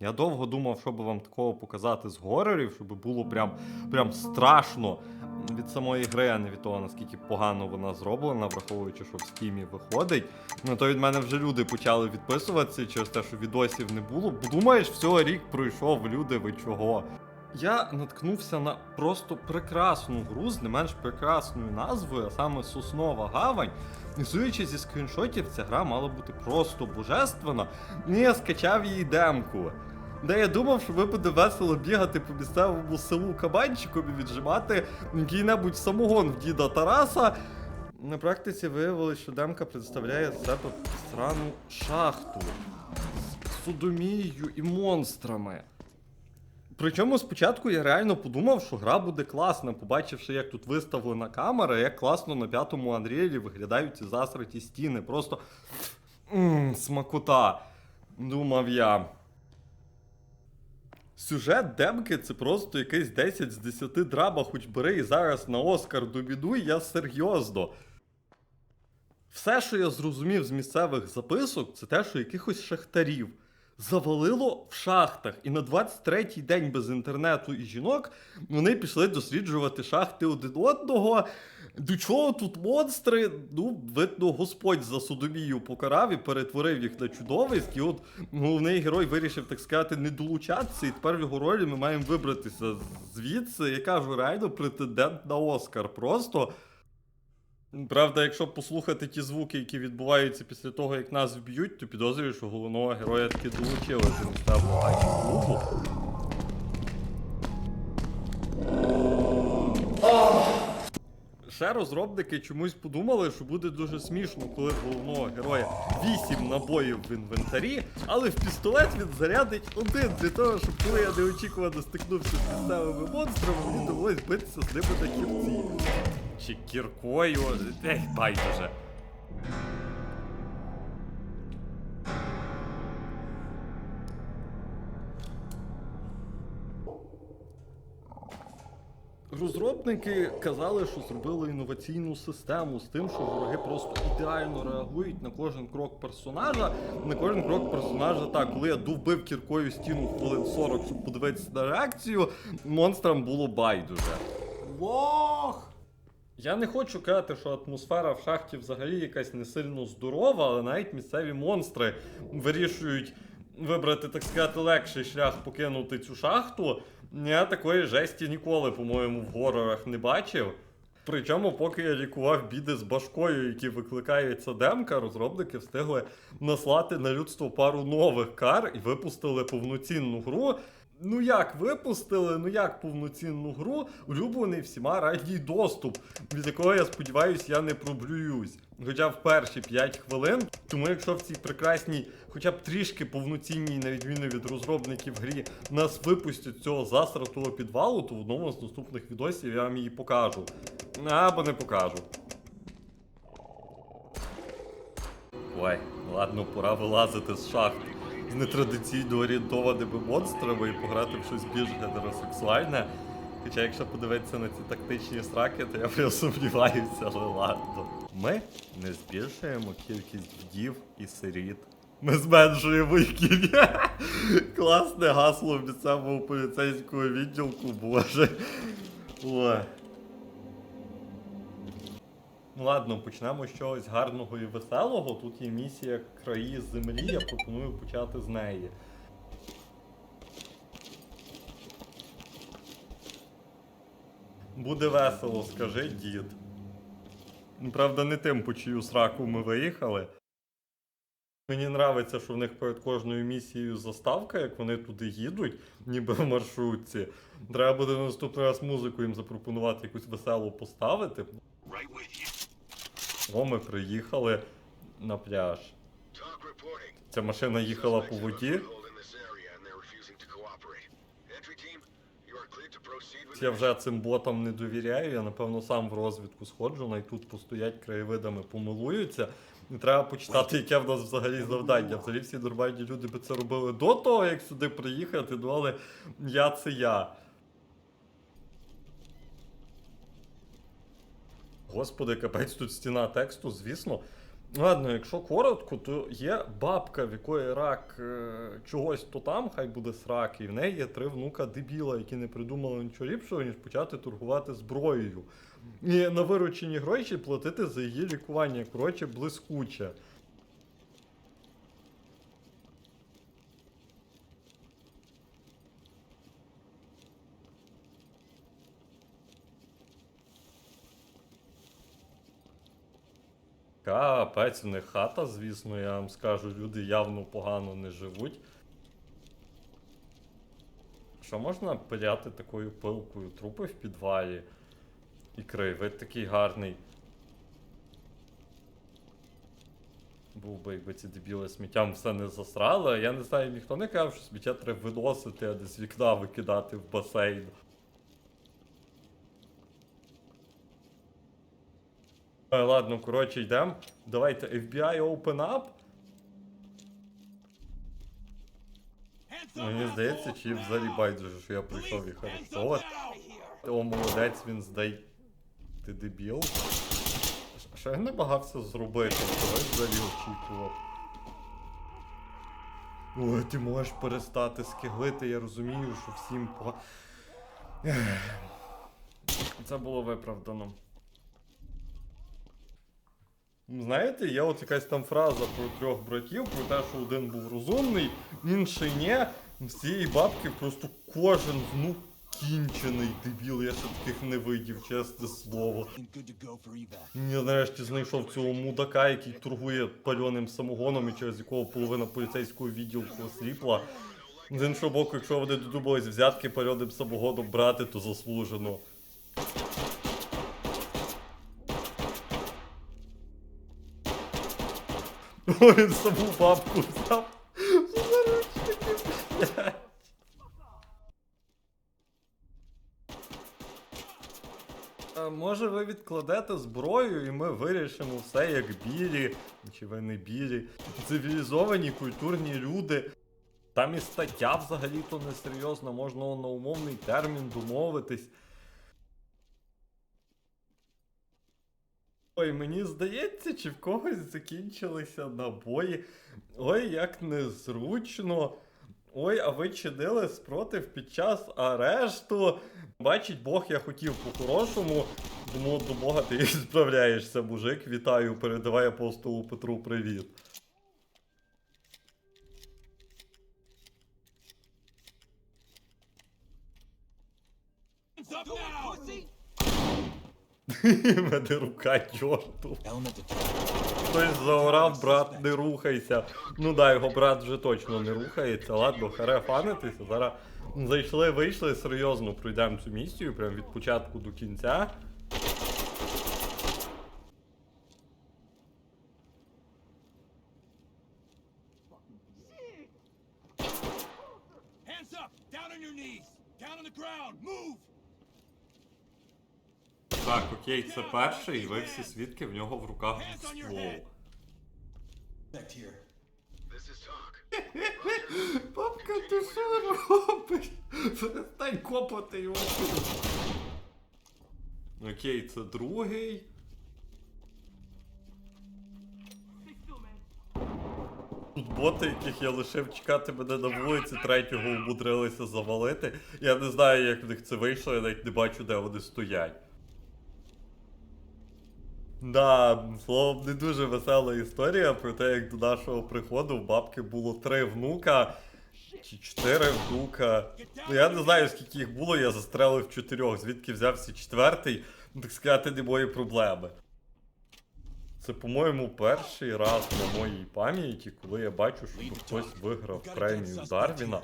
Я довго думав, щоб вам такого показати з горорів, щоб було прям, прям страшно від самої гри, а не від того, наскільки погано вона зроблена, враховуючи, що в стімі виходить. Ну то від мене вже люди почали відписуватися через те, що відосів не було. Думаєш, всього рік пройшов, люди, ви чого? Я наткнувся на просто прекрасну гру з не менш прекрасною назвою, а саме Соснова Гавань. І судячи зі скріншотів, ця гра мала бути просто божественна. Ну, я скачав її демку. Де я думав, що ви буде весело бігати по місцевому селу кабанчиком і віджимати який-небудь самогон в діда Тараса. На практиці виявилось, що демка представляє з себе срану шахту з судомією і монстрами. Причому спочатку я реально подумав, що гра буде класна, побачивши, як тут виставлена камера, як класно на п'ятому Андріелі виглядають ці засраті стіни. Просто м смакота. Думав я. Сюжет демки це просто якийсь 10 з 10 драба, хоч бери і зараз на Оскар добідуй, я серйозно. Все, що я зрозумів з місцевих записок, це те, що якихось шахтарів завалило в шахтах. І на 23-й день без інтернету і жінок вони пішли досліджувати шахти один одного. До чого тут монстри? Ну, видно, Господь за судомію покарав і перетворив їх на чудовиськ. І от головний герой вирішив, так сказати, не долучатися, і тепер в його ролі ми маємо вибратися звідси. Я кажу, реально претендент на Оскар. Просто. Правда, якщо послухати ті звуки, які відбуваються після того, як нас вб'ють, то підозрюю, що головного героя таки долучили до місцевого клубу. Ще розробники чомусь подумали, що буде дуже смішно, коли головного героя 8 набоїв в інвентарі, але в пістолет він зарядить один для того, щоб коли я неочікувано стикнувся з місцевими монстрами, мені довелось битися з ними на кінці. Чи кіркою. Ех, байдуже. Розробники казали, що зробили інноваційну систему з тим, що вороги просто ідеально реагують на кожен крок персонажа. На кожен крок персонажа, так, коли я довбив кіркою стіну хвилин 40, щоб подивитися на реакцію, монстрам було байдуже. Лох! Я не хочу казати, що атмосфера в шахті взагалі якась не сильно здорова, але навіть місцеві монстри вирішують вибрати, так сказати, легший шлях покинути цю шахту. Я такої жесті ніколи, по-моєму, в горорах не бачив. Причому, поки я лікував біди з башкою, які викликає ця демка, розробники встигли наслати на людство пару нових кар і випустили повноцінну гру. Ну як випустили, ну як повноцінну гру, улюблений всіма ранній доступ, від якого я сподіваюся, я не проблююсь. Хоча в перші 5 хвилин. Тому якщо в цій прекрасній, хоча б трішки повноцінній, на відміну від розробників грі, нас випустять цього засратого підвалу, то в одному з наступних відосів я вам її покажу. Або не покажу. Ой, ладно, пора вилазити з шахти з нетрадиційно орієнтованими монстрами і пограти в щось більш гетеросексуальне. Хоча, якщо подивитися на ці тактичні сраки, то я прям сумніваюся, але ладно. Ми не збільшуємо кількість вдів і сиріт. Ми зменшуємо їх кількість. Класне гасло в місцевому поліцейського відділку, боже. Ой. Ладно, почнемо з чогось гарного і веселого. Тут є місія краї землі, я пропоную почати з неї. Буде весело, скажи дід. Правда, не тим, по чию сраку ми виїхали. Мені нравиться, що в них перед кожною місією заставка, як вони туди їдуть, ніби в маршрутці. Треба буде наступний раз музику їм запропонувати якусь веселу поставити. Right with you. О, ми приїхали на пляж. Ця машина їхала по воді. Я вже цим ботам не довіряю. Я напевно сам в розвідку сходжу, най тут постоять краєвидами, помилуються. І треба почитати, яке в нас взагалі завдання. Взагалі всі нормальні люди би це робили до того, як сюди приїхати, ну але я це я. Господи, капець тут стіна тексту, звісно. Ладно, якщо коротко, то є бабка, в якої рак е, чогось то там, хай буде срак, і в неї є три внука дебіла, які не придумали нічого ліпшого, ніж почати торгувати зброєю. І на виручені гроші платити за її лікування. Коротше, блискуче. Капець, у них хата, звісно, я вам скажу, люди явно погано не живуть. Що можна пиляти такою пилкою? Трупи в підвалі. І краєвид такий гарний. Був би, якби ці дебіли сміттям все не засрали. Я не знаю, ніхто не казав, що сміття треба виносити, а десь вікна викидати в басейн. Ладно, коротше, йдемо. Давайте FBI open up. Мені здається, чи взагалі байдуже, що я прийшов їх арестовувати. О, молодець, він здай. Ти дебіл. Що я намагався зробити, що я взагалі очікував. Ой, ти можеш перестати скиглити, я розумію, що всім по. Це було виправдано. Знаєте, є от якась там фраза про трьох братів, про те, що один був розумний, інший ні. З цієї бабки просто кожен внук кінчений дебіл, я ще таких не видів, чесне слово. Я нарешті знайшов цього мудака, який торгує пальоним самогоном і через якого половина поліцейського відділку осліпла. З іншого боку, якщо вони додумались взятки пальоним самогоном брати, то заслужено. Він саму бабку блядь? А може ви відкладете зброю і ми вирішимо все як білі, чи ви не білі, цивілізовані культурні люди. Там і стаття взагалі-то несерйозна, можна на умовний термін домовитись. Ой, мені здається, чи в когось закінчилися набої. Ой, як незручно. Ой, а ви чинили спротив під час арешту. Бачить Бог, я хотів по-хорошому. Думав, до Бога ти справляєшся, мужик. Вітаю, передавай апостолу Петру привіт. Мене рука чорту. Хтось заорав, брат, не рухайся. Ну да, його брат вже точно не рухається. Ладно, харе фанитися. Зараз зайшли, вийшли, серйозно пройдемо цю місію, прям від початку до кінця. Окей, це перший, і ви всі свідки в нього в руках ствол. Папка, ти що робиш? Перестань копати його. Окей, це другий. Тут боти, яких я лишив чекати мене на вулиці, третього умудрилися завалити. Я не знаю, як в них це вийшло, я навіть не бачу, де вони стоять. Да, словом, не дуже весела історія про те, як до нашого приходу в бабки було три внука чи чотири внука. Ну я не знаю, скільки їх було, я застрелив чотирьох. Звідки взявся четвертий, ну, так сказати, не мої проблеми. Це, по-моєму, перший раз на моїй пам'яті, коли я бачу, що хтось виграв премію Дарвіна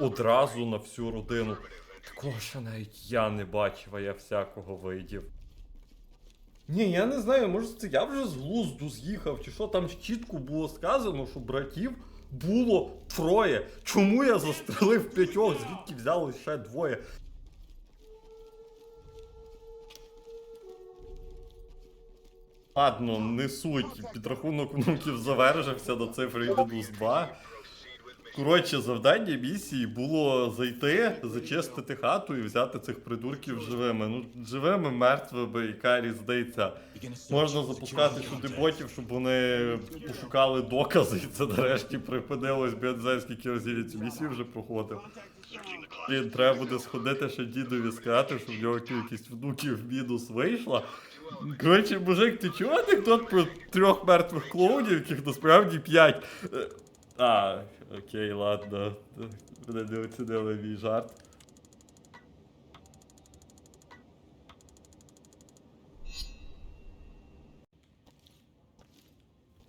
одразу на всю родину. Такого ще навіть я не бачив, а я всякого видів. Ні, я не знаю, може це я вже з глузду з'їхав, чи що там чітко було сказано, що братів було троє. Чому я застрелив п'ятьох, звідки взяли ще двоє? Ладно, не суть. Підрахунок внуків завершився до цифри мінус 2. Коротше, завдання місії було зайти, зачистити хату і взяти цих придурків живими. Ну, живими, мертвими, яка різниця. Можна запускати сюди ботів, щоб вони пошукали докази, і це нарешті припинилось, знаю, скільки разів я цю місію вже проходив. Блін, треба буде сходити ще дідові сказати, щоб в нього кількість внуків в мінус вийшла. Коротше, мужик, ти чув анекдот про трьох мертвих клоунів, яких насправді п'ять. А, окей, ладно. Мене не оцінили мій жарт.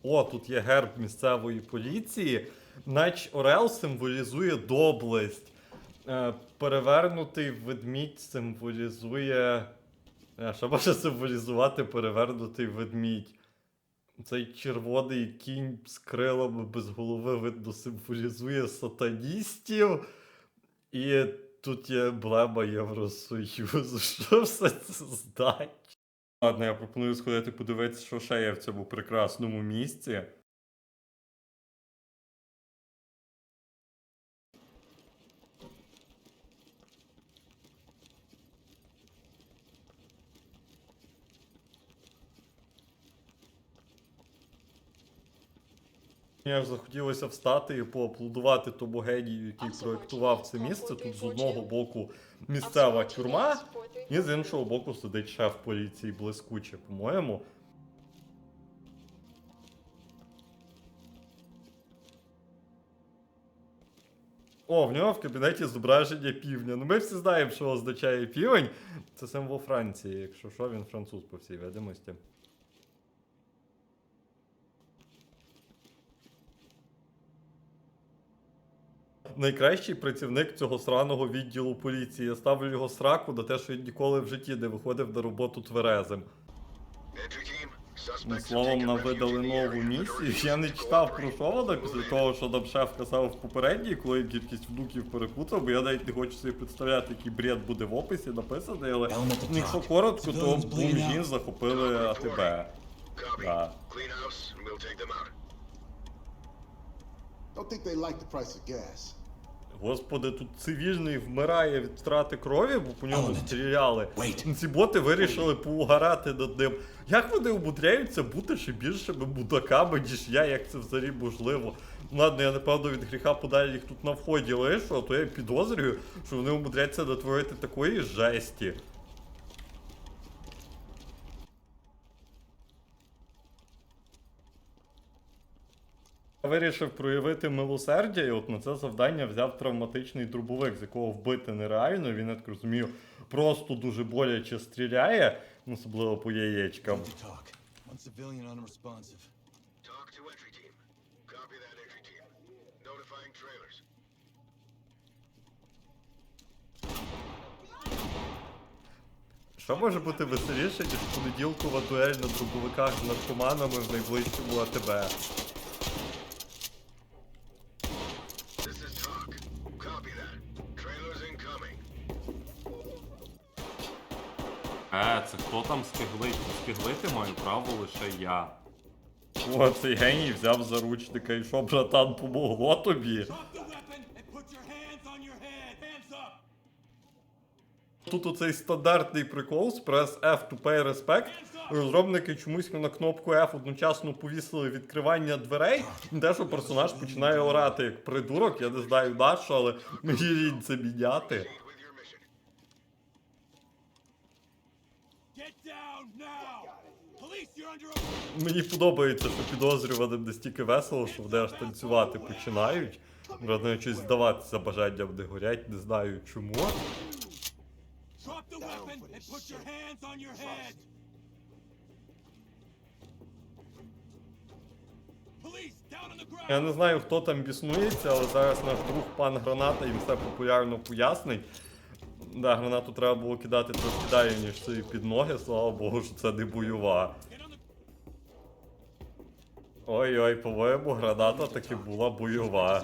О, тут є герб місцевої поліції. Нач Орел символізує доблесть. Е, перевернутий ведмідь символізує. Е, що може символізувати перевернутий ведмідь? Цей червоний кінь з крилами без голови видно символізує сатаністів. І тут є емблема Євросоюзу. Що все це значить? Ладно, я пропоную сходити подивитися, що ще є в цьому прекрасному місці. Мені аж захотілося встати і поаплодувати тому генію, який проєктував це місце. Тут з одного боку місцева тюрма, і з іншого боку сидить шеф поліції блискуче, по-моєму. О, в нього в кабінеті зображення півня. Ну ми всі знаємо, що означає півень. Це символ Франції, якщо що, він француз по всій видимості. Найкращий працівник цього сраного відділу поліції. Я ставлю його сраку за те, що він ніколи в житті не виходив на роботу тверезим. Ну, словом, нам видали нову місію. Я не читав про що вона після того, що нам шеф казав в попередній, коли він кількість внуків перепутав, бо я навіть не хочу собі представляти, який бред буде в описі написаний, але ну, якщо коротко, то бомжі захопили АТБ. Да. Don't think they like the price of gas. Господи, тут цивільний вмирає від втрати крові, бо по ньому стріляли. Ці боти вирішили поугарати над ним. Як вони умудряються бути ще більшими будаками, ніж я, як це взагалі можливо? Ну, Ладно, я напевно від гріха подалі їх тут на вході лишу, а то я підозрюю, що вони умудряються натворити такої жесті. Вирішив проявити милосердя, і от на це завдання взяв травматичний дробовик, з якого вбити нереально. Він, я так розумію, просто дуже боляче стріляє, особливо по яєчкам. Що може бути веселіше, ніж понеділкова дуель на дробовиках з наркоманами в найближчому АТБ? Там скиглить? Скиглити маю право лише я. О, цей геній взяв заручника і що, братан, помогло тобі? Тут оцей стандартний прикол з прес F to pay respect. Розробники чомусь на кнопку F одночасно повісили відкривання дверей. І те, що персонаж починає орати як придурок, я не знаю на що, але мені це міняти. Мені подобається, що підозрюваним настільки весело, що вони аж танцювати починають. Я щось здаватися бажанням не горять, не знаю чому. Я не знаю, хто там біснується, але зараз наш друг пан Граната їм все популярно пояснить. Да, гранату треба було кидати трошки далі, ніж собі під ноги, слава Богу, що це не бойова. Ой-ой, по-моєму, граната таки була бойова.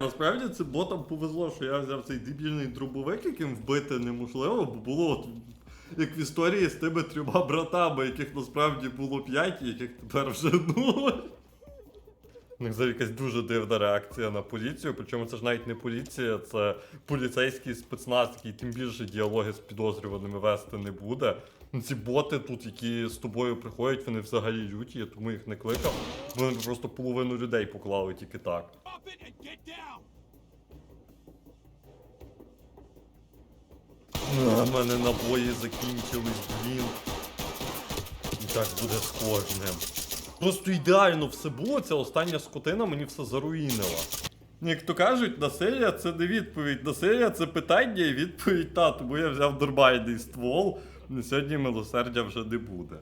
Насправді це ботам повезло, що я взяв цей дебільний дробовик, яким вбити неможливо, бо було от, як в історії з тими трьома братами, яких насправді було п'ять, і яких тепер вже нуль. У них якась дуже дивна реакція на поліцію. Причому це ж навіть не поліція, це поліцейський спецназ, який тим більше діалоги з підозрюваними вести не буде. Ну, Ці боти тут, які з тобою приходять, вони взагалі люті, я тому їх не кликав. Вони просто половину людей поклали тільки так. Down! У мене набої закінчились, блін. І так буде з кожним. Просто ідеально все було, ця остання скотина мені все заруїнила. Як то кажуть, насилля це не відповідь. Насилля це питання і відповідь та, тому я взяв нормальний ствол. На сьогодні милосердя вже не буде.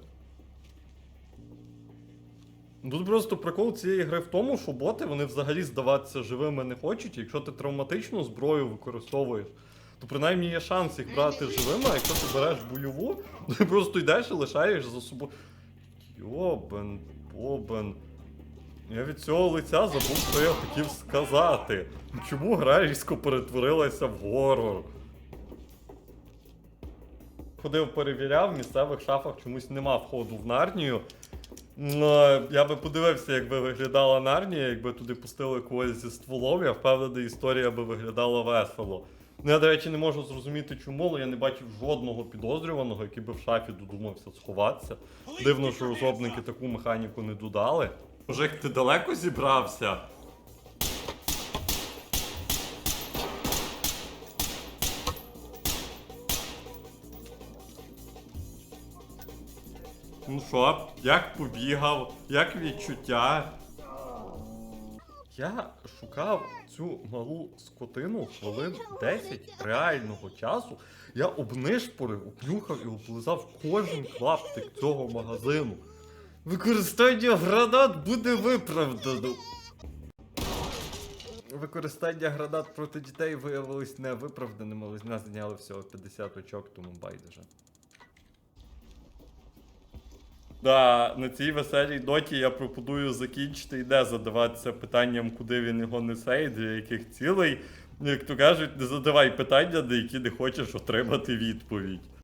Тут просто прикол цієї гри в тому, що боти вони взагалі здаватися живими не хочуть. Якщо ти травматичну зброю використовуєш, то принаймні є шанс їх брати живими, а якщо ти береш бойову, то ти просто йдеш і лишаєш за собою. Йобен, бобен. Я від цього лиця забув, що я хотів сказати. Чому гра різко перетворилася в горор? Ходив, перевіряв, в місцевих шафах чомусь нема входу в Нарнію. Ну, я би подивився, як би виглядала Нарнія, якби туди пустили когось зі стволом, я впевнений, історія би виглядала весело. Ну, я, до речі, не можу зрозуміти, чому, але я не бачив жодного підозрюваного, який би в шафі додумався сховатися. Дивно, що розробники таку механіку не додали. Мужик, ти далеко зібрався? Що, як побігав, як відчуття? Я шукав цю малу скотину хвилин 10 реального часу. Я обнишпорив, обнюхав і облизав кожен клаптик цього магазину. Використання гранат буде виправдано. Використання гранат проти дітей виявилось невиправданим, але нас зняли всього 50 очок, тому байдуже. Да, на цій веселій доті я пропоную закінчити і не задаватися питанням, куди він його несе і для яких цілей. Як то кажуть, не задавай питання, на які не хочеш отримати відповідь.